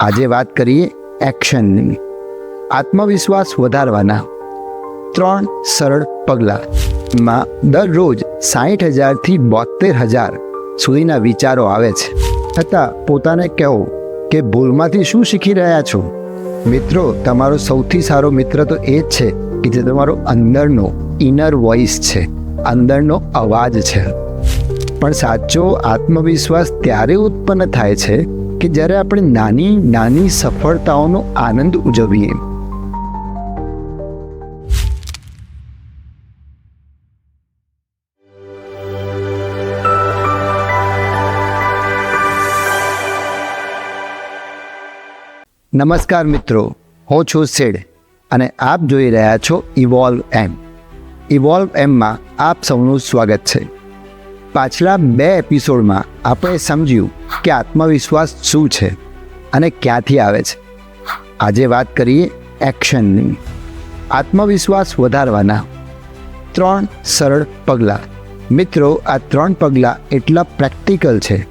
આજે વાત કરીએ એક્શનની. આત્મવિશ્વાસ વધારવાના ત્રણ સરળ પગલાં. માં દરરોજ સાઠ હજારથી બોતેર હજાર સુધીના વિચારો આવે છે. છતાં પોતાને કહો કે ભૂલમાંથી શું શીખી રહ્યા છો? મિત્રો, તમારો સૌથી સારો મિત્ર તો એ જ છે કે જે તમારો અંદરનો ઇનર વોઇસ છે, અંદરનો અવાજ છે. પણ સાચો આત્મવિશ્વાસ ત્યારે ઉત્પન્ન થાય છે કે જ્યારે આપણે નાની નાની સફળતાઓનો આનંદ ઉજવીએ. નમસ્કાર મિત્રો, હું છું સેડ અને આપ જોઈ રહ્યા છો ઇવોલ્વ એમ ઇવોલ્વ એમમાં આપ સૌનું સ્વાગત છે. પાછલા બે એપિસોડમાં આપણે સમજ્યું કે આત્મવિશ્વાસ શું છે અને ક્યાંથી આવે છે? આજે વાત કરીએ એક્શનની. આત્મવિશ્વાસ વધારવાના ત્રણ સરળ પગલાં. મિત્રો, આ ત્રણ પગલાં એટલા પ્રેક્ટિકલ છે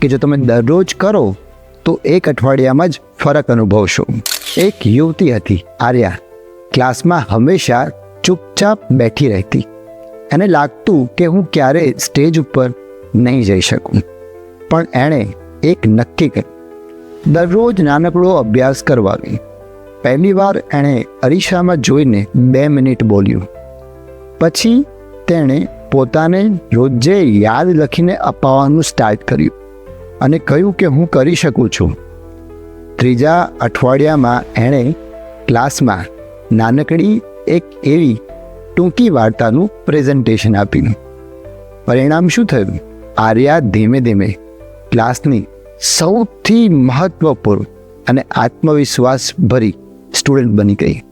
કે જો તમે દરરોજ કરો, તો એક અઠવાડિયામાં જ ફરક અનુભવશો. એક યુવતી હતી, આર્યા. ક્લાસમાં હંમેશા ચૂપચાપ બેઠી રહેતી. એને લાગતું કે હું ક્યારેય સ્ટેજ ઉપર નહીં જઈ શકું. પણ એણે એક નક્કી કર્યું દરરોજ નાનકડો અભ્યાસ કરવાનો પહેલી વાર એણે અરીસામાં જોઈને બે મિનિટ બોલ્યું. પછી તેણે પોતાને રોજે યાદ લખીને અપાવવાનું સ્ટાર્ટ કર્યું અને કહ્યું કે હું કરી શકું છું. ત્રીજા અઠવાડિયામાં એણે ક્લાસમાં નાનકડી એક એવી ટૂંકી વાર્તાનું પ્રેઝન્ટેશન આપ્યું પરિણામ શું થયું? આર્યા ધીમે ધીમે ક્લાસની સૌથી મહત્વપૂર્ણ અને આત્મવિશ્વાસ ભરી સ્ટુડન્ટ બની ગઈ.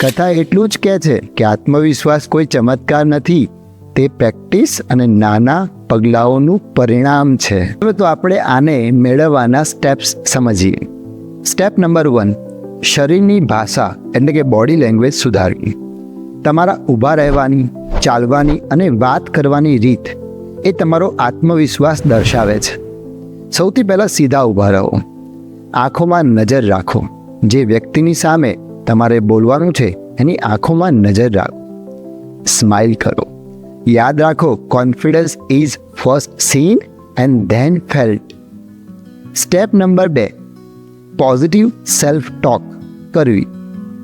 કથા એટલું જ કહે છે કે આત્મવિશ્વાસ કોઈ ચમત્કાર નથી, તે પ્રેક્ટિસ અને નાના પગલાઓનું પરિણામ છે. હવે તો આપણે આને મેળવવાના સ્ટેપ્સ સમજીએ. સ્ટેપ નંબર વન, શરીરની ભાષા એટલે કે બોડી લેંગ્વેજ સુધારવી. તમારા ઊભા રહેવાની, ચાલવાની અને વાત કરવાની રીત એ તમારો આત્મવિશ્વાસ દર્શાવે છે. સૌથી પહેલાં સીધા ઊભા રહો. આંખોમાં નજર રાખો. જે વ્યક્તિની સામે તમારે બોલવાનું છે, એની આંખોમાં નજર રાખો. સ્માઇલ કરો. યાદ રાખો confidence is first seen and then felt step number બે. પોઝિટિવ સેલ્ફ ટોક કરવી.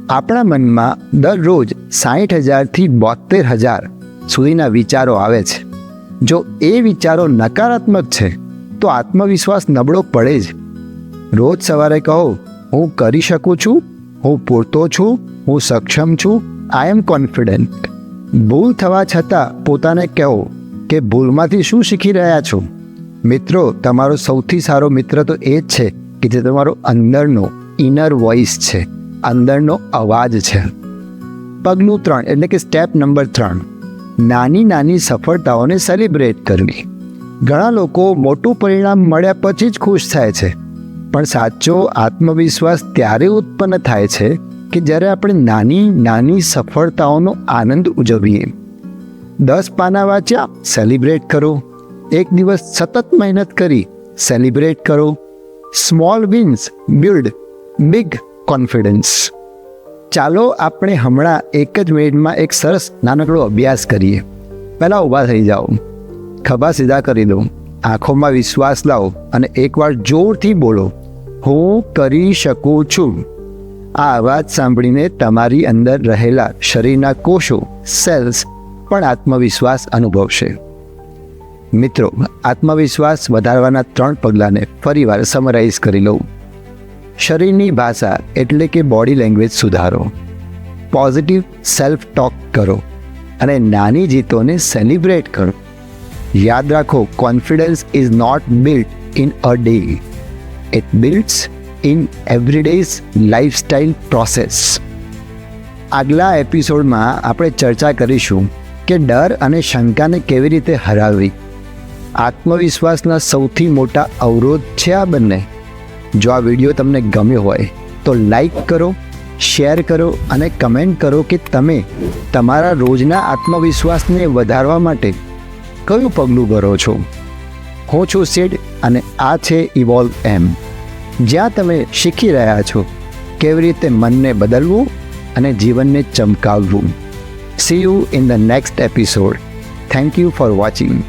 આપણા મનમાં દરરોજ સાઠ હજારથી બોતેર હજાર સુધીના વિચારો આવે છે. જો એ વિચારો નકારાત્મક છે તો આત્મવિશ્વાસ નબળો પડે જ. રોજ સવારે કહો, હું કરી શકું છું? હું પૂરતો છું? હું સક્ષમ છું? આઈ એમ કોન્ફિડન્ટ ભૂલ થવા છતાં પોતાને કહો કે, ભૂલમાંથી શું શીખી રહ્યા છો? મિત્રો, તમારો સૌથી સારો મિત્ર તો એ જ છે કે જે તમારો અંદરનો ઇનર વોઇસ છે, અંદરનો અવાજ છે. પગલું ત્રણ, એટલે કે સ્ટેપ નંબર ત્રણ. નાની નાની સફળતાઓને સેલિબ્રેટ કરવી. ઘણા લોકો મોટું પરિણામ મળ્યા પછી જ ખુશ થાય છે. પણ સાચો આત્મવિશ્વાસ ત્યારે ઉત્પન્ન થાય છે કે જ્યારે આપણે નાની નાની સફળતાઓનો આનંદ ઉજવીએ. દસ પાના વાંચ્યા સેલિબ્રેટ કરો. એક દિવસ સતત મહેનત કરી સેલિબ્રેટ કરો. Small wins build big confidence ચાલો આપણે હમણાં એક જ મિનિટમાં એક સરસ નાનકડો અભ્યાસ કરીએ. પહેલાં ઊભા થઈ જાઓ. ખભા સીધા કરી દો આંખોમાં વિશ્વાસ લાવો અને એકવાર જોરથી બોલો, હું કરી શકું છું. આ અવાજ સાંભળીને તમારી અંદર રહેલા શરીરના કોષો સેલ્સ પણ આત્મવિશ્વાસ અનુભવશે. મિત્રો, આત્મવિશ્વાસ વધારવાના ત્રણ પગલાંને ફરીવાર સમરાઇઝ કરી લઉં. શરીરની ભાષા એટલે કે બોડી લેંગ્વેજ સુધારો. પોઝિટિવ સેલ્ફ ટોક કરો અને નાની જીતોને સેલિબ્રેટ કરો. યાદ રાખો confidence is not built in a day it builds in everyday's lifestyle process આગલા એપિસોડમાં આપણે ચર્ચા કરીશું કે ડર અને શંકાને કેવી રીતે હરાવવી. આત્મવિશ્વાસના સૌથી મોટા અવરોધ છે આ બંને. જો આ વીડિયો તમને ગમ્યો હોય, તો લાઈક કરો, શેર કરો અને કમેન્ટ કરો કે તમે તમારા રોજના આત્મવિશ્વાસને વધારવા માટે કયું પગલું ભરો છો? હું છું સીડ અને આ છે ઇવોલ્વ એમ. જ્યાં તમે શીખી રહ્યા છો કેવી રીતે મનને બદલવું અને જીવનને ચમકાવવું. See you in the next episode thank you for watching